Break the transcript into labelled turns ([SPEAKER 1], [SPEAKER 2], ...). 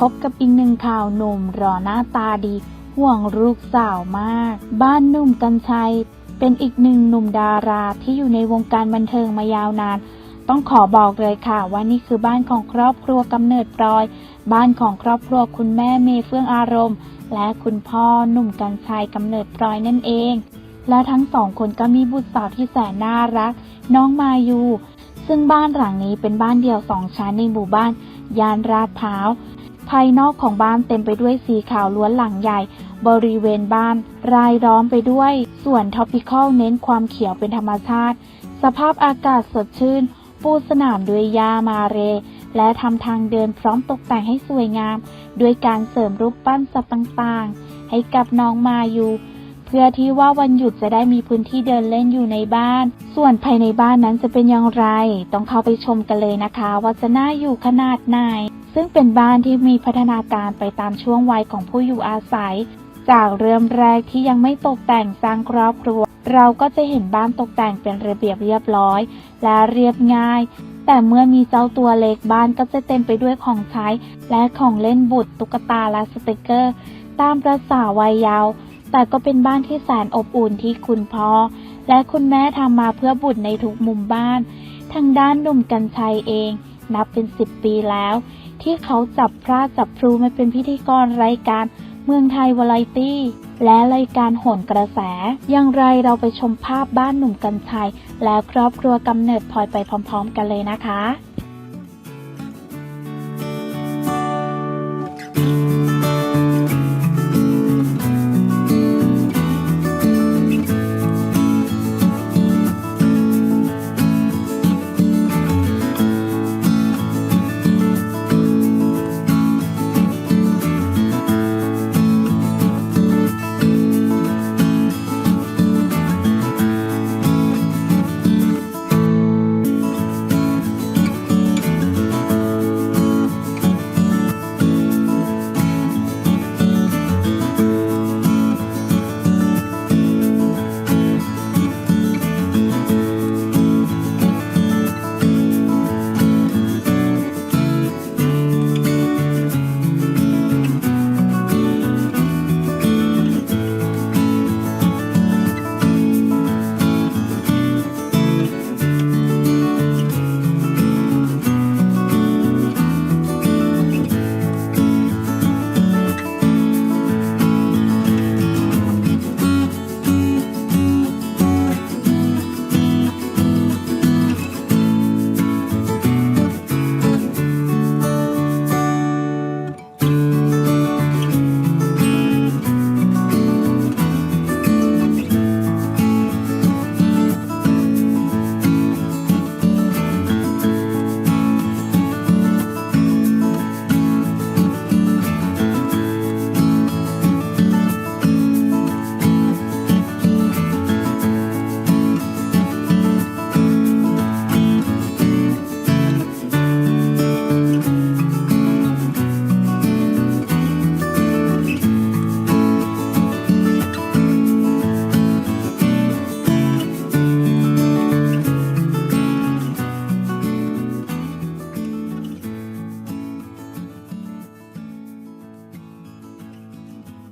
[SPEAKER 1] พบกับอีกหนึ่งข่าวหนุ่มรอหน้าตาดี ห่วงลูกสาวมาก บ้านหนุ่มกัญชัย เป็นอีกหนึ่งหนุ่มดาราที่อยู่ในวงการบันเทิงมายาวนาน ต้องขอบอกเลยค่ะว่านี่คือบ้านของครอบครัวกำเนิดปลอย บ้านของครอบครัวคุณแม่เมย์เฟื่องอารมณ์ และคุณพ่อหนุ่มกัญชัยกำเนิดปลอยนั่นเอง และทั้งสองคนก็มีบุตรสาวที่แสนน่ารัก น้องมายูซึ่งบ้านหลังนี้เป็นบ้านเดี่ยวสองชั้นในหมู่บ้าน ยานราดพร้าว ภายนอกของบ้านเต็มไปด้วยสีขาวล้วนหลังใหญ่ บริเวณบ้าน รายล้อมไปด้วย ส่วนท็อปิคอลเน้นความเขียวเป็นธรรมชาติ สภาพอากาศสดชื่น ปูสนามด้วยหญ้ามาเร และทำทางเดินพร้อมตกแต่งให้สวยงาม ด้วยการเสริมรูปปั้นสัตว์ต่างๆ ให้กับน้องมายูเพื่อที่ว่าวันหยุดจะได้มีพื้นที่เดินเล่นอยู่ในบ้าน ส่วนภายในบ้านนั้นจะเป็นอย่างไร ต้องเข้าไปชมกันเลยนะคะ ว่าจะน่าอยู่ขนาดไหน ซึ่งเป็นบ้านที่มีพัฒนาการไปตามช่วงวัยของผู้อยู่อาศัย จากเริ่มแรกที่ยังไม่ตกแต่งสร้างครอบครัว เราก็จะเห็นบ้านตกแต่งเป็นระเบียบเรียบร้อย และเรียบง่าย แต่เมื่อมีเจ้าตัวเล็กบ้านก็จะเต็มไปด้วยของใช้ และของเล่นบุตรตุ๊กตาและสติกเกอร์ ตามประษาวัยเยาว์แต่ก็เป็นบ้านที่แสนอบอุ่นที่คุณพ่อ และคุณแม่ทำมาเพื่อบุตรในทุกมุมบ้าน ทางด้านหนุ่มกัญชัยเอง นับเป็นสิบปีแล้ว ที่เขาจับพระจับพลูมาเป็นพิธีกรรายการเมืองไทยวาไรตี้ และรายการโหนกระแส อย่างไรเราไปชมภาพบ้านหนุ่มกัญชัย และครอบครัวกำเนิดพลอยไปพร้อม ๆ กันเลยนะคะ